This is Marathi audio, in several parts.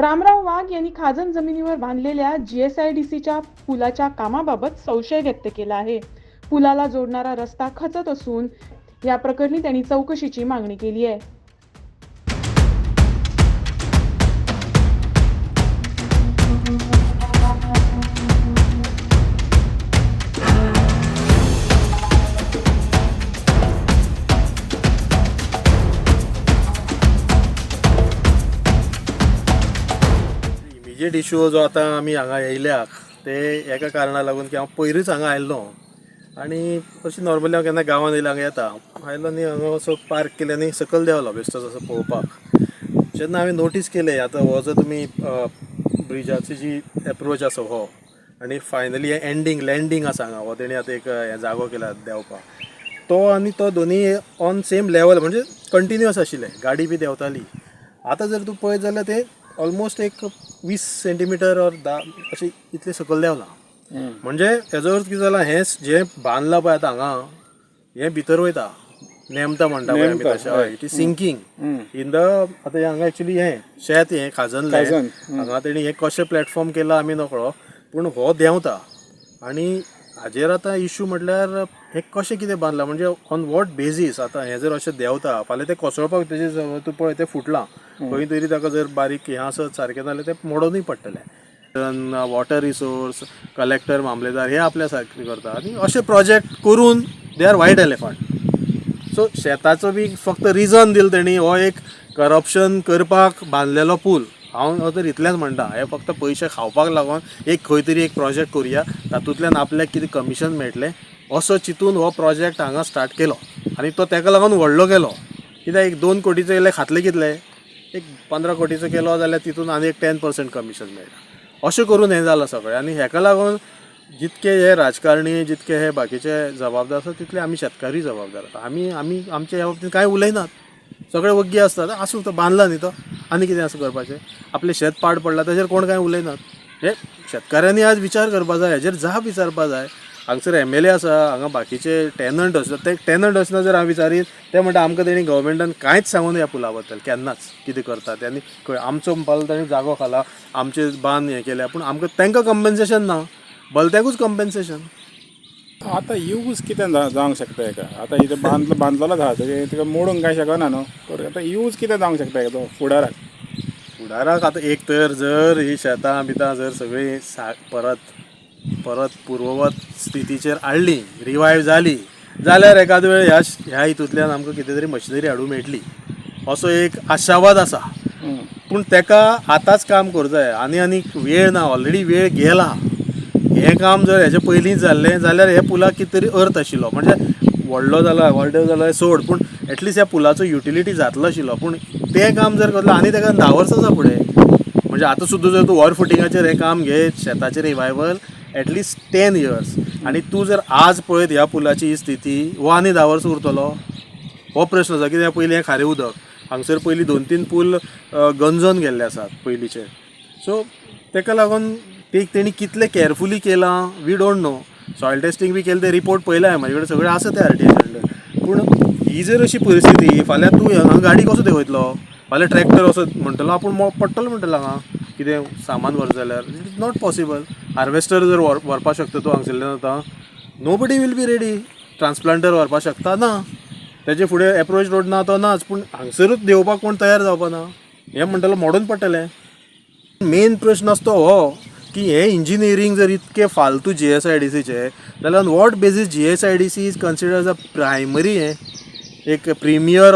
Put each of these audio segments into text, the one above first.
रामराव वाघ यांनी खाजण जमिनीवर बांधलेल्या जीएसआयडीसीच्या पुलाच्या कामाबाबत संशय व्यक्त केला आहे. पुलाला जोडणारा रस्ता खचत असून या प्रकरणी त्यांनी चौकशीची मागणी केली आहे. इमिजिएट इश्यू जो आतां आमी हांगा येयल्याक ते एका कारणा लागून की हांव पयरूच हांगा आयल्लो आनी अशी नॉर्मली हांव केन्ना गांवांत येयला हांगा येता. आयलो न्ही हांगा हो असो पार्क केले आनी सकयल देंवलो बेश्टोच असो पळोवपाक. जेन्ना हांवें नोटीस केलें आतां हो जो तुमी ब्रिजाची जी एप्रोच आसा हो आनी फायनली हें एंडींग लँडींग आसा हांगा हो तेणी आतां एक हें जागो केला देंवपाक. तो आनी तो दोनी ऑन सेम लेवल म्हणजे कंटिन्युअस आशिल्ले गाडी बी देंवताली. आतां जर तूं पळयत जाल्यार ते ऑलमोस्ट एक वीस सेंटीमिटर ऑर धा अशें इतले सकयल देंवला. म्हणजे हेजो अर्थ कितें जाला हें जें बांदलां पळय आतां हांगा हें भितर वयता. नेमता म्हणटा पळय आमी तशें हय. It is sinking in the आतां हांगा एक्चुली हें शेत हें खाजनलें खाजन, हांगा तेणी हें कशें प्लॅटफॉर्म केला आमी नकळो. पूण हो देंवता. आनी हाजेर आतां इश्यू म्हटल्यार हें कशें कितें बांदलां म्हणजे ऑन वॉट बेजीस आतां हें जर अशें देंवता फाल्यां तें कोसळपाक तेजें तूं पळय तें फुटलां. खंय तरी ताका जर बारीक हें आसत सारकें जाल्यार तें मोडूनय पडटलें वॉटर रिसोर्स कलेक्टर मामलेदार हे आपल्या सारकें करता आनी अशे प्रोजेक्ट करून they are white elephant so शेताचो बी फक्त रिजन दिलं तेणी हो एक करप्शन करपाक बांदलेलो पूल. हांव तर इतलेंच म्हणटा. हे फक्त पयशे खावपाक लागून एक खंय तरी एक प्रोजेक्ट करुया. तातूंतल्यान आपल्याक कितें कमिशन मेळटलें? असो चिंतून हो प्रोजेक्ट हांगा स्टार्ट केलो. आनी तो तेका लागून व्हडलो केलो कित्याक एक दोन कोटीचो येयले खातले कितले? एक पंदरा कोटीचो केलो जाल्यार तितून आनी एक टेन पर्संट कमिशन मेळटा. अशें करून हें जालां सगळें. आनी हेका लागून जितके हे राजकारणी जितके हे बाकीचे जबाबदार आसा तितले आमी शेतकारी जबाबदार आसा. आमी आमी आमच्या ह्या बाबतींत कांय उलयनात? सगळे वग्गी आसतात आसूं तो बांदला न्ही तो. आनी कितें आसा करपाचें? आपलें शेत पाड पडला ताचेर कोण कांय उलयनात? हे शेतकाऱ्यांनी आज विचार करपा जाय हेजेर जाप विचारपा जाय. हांगसर एम एल ए आसा हांगा बाकीचे टॅनंट आसतात ते टॅनंट आसना जर हांव विचारीत ते म्हणटा आमकां तेणी गव्हर्मेंटान कांयच सांगून ह्या पुला बद्दल केन्नाच कितें करता त्यांनी खंय आमचो पाल तांणी जागो खाला आमचे बांद हें केल्या पूण आमकां तांकां कंपेन्सेशन ना भलत्याकूच कंपेन्सेशन आतां यूज कितें जा- जावंक शकता हेका आतां इथं बांदलो बांदलोच आहा तिका मोडूंक कांय शकना न्हू आतां यूज कितें जावंक शकता हेका तो फुडाराक? फुडाराक आतां एक तर जर ही शेतां बितां जर सगळीं सा परत परत पूर्ववत स्थितीचेर हाडली रिवायव जाली जाल्यार एकाद वेळ ह्या ह्या हितूंतल्यान आमकां कितें तरी मशिनरी हाडूंक मेळटली. असो एक आशावाद आसा. पूण तेका आतांच काम करूं जाय आनी आनी वेळ ना ऑलरेडी वेळ गेला. हें काम जर हेच्या पयलींच जाल्लें जाल्यार हे पुलाक कितें तरी अर्थ आशिल्लो. म्हणजे व्हडलो जाला व्हडलो जाला सोड पूण एटलिस्ट ह्या पुलाचो युटिलिटी जातलो आशिल्लो. पूण तें काम जर करतलो आनी ताका धा वर्सां आसा फुडें म्हणजे आतां सुद्दां जर तूं वॉर फुटिंगाचेर हें काम घेत शेताचें रिवायवल ॲटलिस्ट टेन इयर्स आनी तूं जर आज पळयत ह्या पुलाची ही स्थिती हो आनी धा वर्स उरतलो हो प्रश्न आसा कित्याक पयलीं हें खारें उदक. हांगसर पयलीं दोन तीन पूल अ, गंजोन गेल्ले आसात पयलींचे सो तेका लागून ते तेणी कितले कॅरफुली केलां we don't know soil testing बी केलें ते रिपोर्ट पळयला हांवें म्हाजे कडेन सगळें आसा ते आर टी पूण ही जर अशी परिस्थिती फाल्यां तूं हांगा गाडी कसो देंवयतलो फाल्यां ट्रॅक्टर असो म्हणटलो आपूण पडटलो म्हणटलो हांगा कितें सामान व्हर जाल्यार it is not possible harvester जर व्हर व्हरपाक शकता तूं हांगसरल्यान आतां. Nobody will be ready transplanter व्हरपाक शकता ना. तेजे फुडें एप्रोच रोड ना तो नाच पूण हांगसरूच देंवपाक कोण तयार जावपा ना? हें म्हणटलो मोडून पडटलें मेन प्रश्न आसा तो हो की हे इंजिनियरींग जर इतके फालतू जी एस आय डी सीचे जाल्यार what basis G S I D C is consider as a primary हें एक premier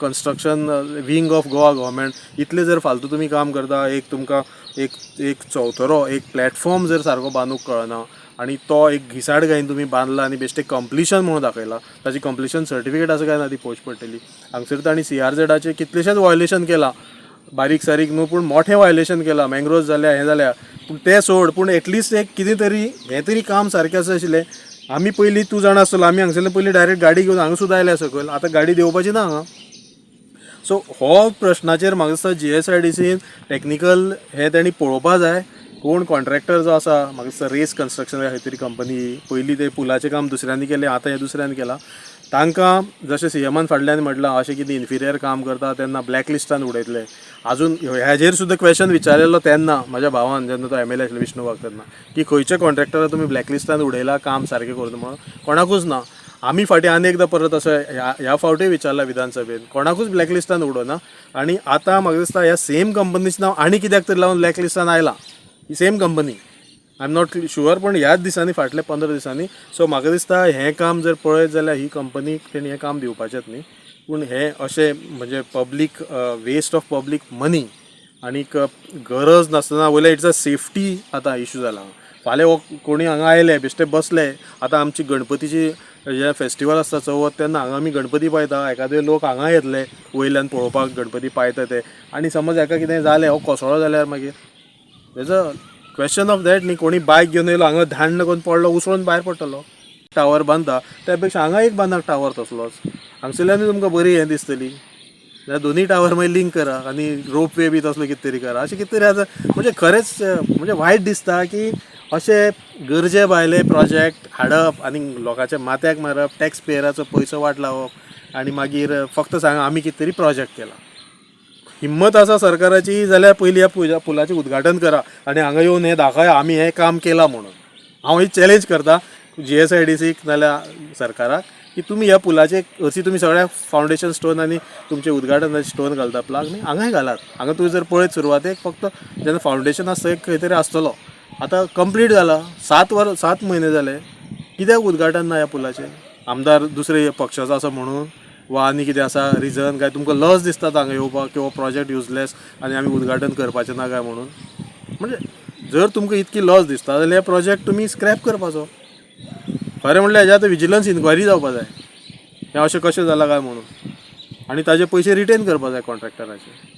construction wing of Goa government इतले जर फालतू तुमी काम करता एक तुमकां एक एक चवथरो एक प्लॅटफॉर्म जर सारको बांदूंक कळना आनी तो एक घिसाड घायन तुमी बांदला आनी बेश्टे कंप्लिशन म्हणून दाखयला ताची कंप्लिशन सर्टिफिकेट आसा काय ना ती पोवची पडटली हांगसर तांणी सी आर झेडाचे कितलेशेच व्हायोलेशन केलां. बारीक सारीक न्हू पूण मोठें व्हायोलेशन केलां. मँग्रोव्ज जाल्या हें जाल्या पूण तें सोड पूण एटलिस्ट एक कितें तरी हें तरी काम सारकें आसा आशिल्लें. आमी पयलीं तूं जाणा आसतलो आमी हांगसरल्यान पयलीं डायरेक्ट गाडी घेवन हांगा सुद्दां आयल्या सकयल आतां गाडी देवपाची ना हांगा सो हो प्रश्नाचेर म्हाका दिसता जी एस आय डी सीन टॅक्निकल हें तेणी पळोवपा जाय. कोण कॉन्ट्रॅक्टर जो आसा म्हाका दिसता रेस कन्स्ट्रक्शन खंय तरी कंपनी पयलीं ते पुलाचें काम दुसऱ्यांनी केलें आतां हें दुसऱ्यान केलां. तांकां जशें सी एमान फाटल्यान म्हटलां अशें कितें इन्फिरियर काम करता तेन्ना ब्लॅक लिस्टान उडयतले अजून हेजेर सुद्दां क्वेश्चन विचारलेलो तेन्ना म्हज्या भावान जेन्ना तो एम एल ए आशिल्लो विष्णू वाघ तेन्ना की खंयचे कॉन्ट्रॅक्टराक तुमी ब्लॅक लिस्टान उडयला काम सारकें करून म्हणून? कोणाकूच ना. आमी फाटीं आनी एकदां परत असो ह्या ह्या फावटी विचारला विधानसभेन कोणाकूच ब्लॅक लिस्टान उडोना आनी आतां म्हाका दिसता ह्या सेम कंपनीचें नांव आनी कित्याक तरी लावन ब्लॅक लिस्टान आयलां? ही same company. I am not sure पण ह्याच दिसांनी फाटल्या पंदरा दिसांनी सो म्हाका दिसता हें काम जर पळयत जाल्यार ही कंपनीक तेणी हें काम दिवपाचेंच न्ही. पूण हें अशें म्हणजे public waste of public money आनीक गरज नासतना वयल्या इट्स अ सेफ्टी आतां इशू जाला फाल्यां हो कोणी हांगा आयले बेश्टे बसले आतां आमची गणपतीची जे फेस्टिवल आसता चवथ तेन्ना हांगा आमी गणपती पायता एखादे लोक हांगा येतले वयल्यान पळोवपाक गणपती पायता ते. आनी समज हेका कितें जालें हो कोसळो जाल्यार मागीर has a question of that न्ही कोणी बायक घेवन येयलो हांगा धाण करून पडलो उसळून भायर पडटलो टावर बांदता त्या पेक्षा हांगा एक बांदाक टावर तसलोच. हांगसरल्यानूय तुमकां बरी हें दिसतली. जाल्यार दोनी टावर मागीर लिंक करा आनी रोप वे बी तसलो कितें तरी करा. अशें कितें तरी आसा म्हणजे खरेंच म्हणजे वायट दिसता की अशे गरजे भायले प्रोजेक्ट हाडप आनी लोकांच्या माथ्याक मारप टॅक्स पेयराचो पयसो वाट लावप आनी मागीर फक्त सांगा आमी कितें तरी प्रोजेक्ट केला. हिम्मत आसा सरकाराची जाल्यार पयलीं ह्या पुलाचें उद्घाटन करा आनी हांगा येवन हें दाखया आमी हें काम केलां म्हणून. हांव ही चॅलेंज करता जी एस आय डी सीक नाजाल्यार सरकाराक की तुमी ह्या पुलाचे हरशी तुमी सगळ्या फावंडेशन स्टोन आनी तुमचे उद्घाटनाचे स्टोन घालता प्लाग न्ही हांगाय घालात. हांगा तुमी जर पळयत सुरवातेक फक्त जेन्ना फावंडेशन आसता खंय तरी आसतलो आतां कंप्लीट जाला सात वर सात म्हयने जाले कित्याक उद्घाटन ना ह्या पुलाचें? आमदार दुसरे पक्षाचो आसा म्हणून वा आनी कितें आसा रिजन काय तुमकां लज दिसता हांगा येवपाक किंवा प्रोजेक्ट युजलेस आनी आमी उद्घाटन करपाचें ना काय म्हणून? म्हणजे जर तुमकां इतकी लज दिसता जाल्यार प्रोजेक्ट तुमी स्क्रॅप करपाचो. खरें म्हणल्यार हेज्या आतां विजिलन्स इन्क्वायरी जावपा जाय. हें अशें कशें जालां काय म्हणून? आनी ताजे पयशे रिटेन करपा जाय कॉन्ट्रॅक्टराचे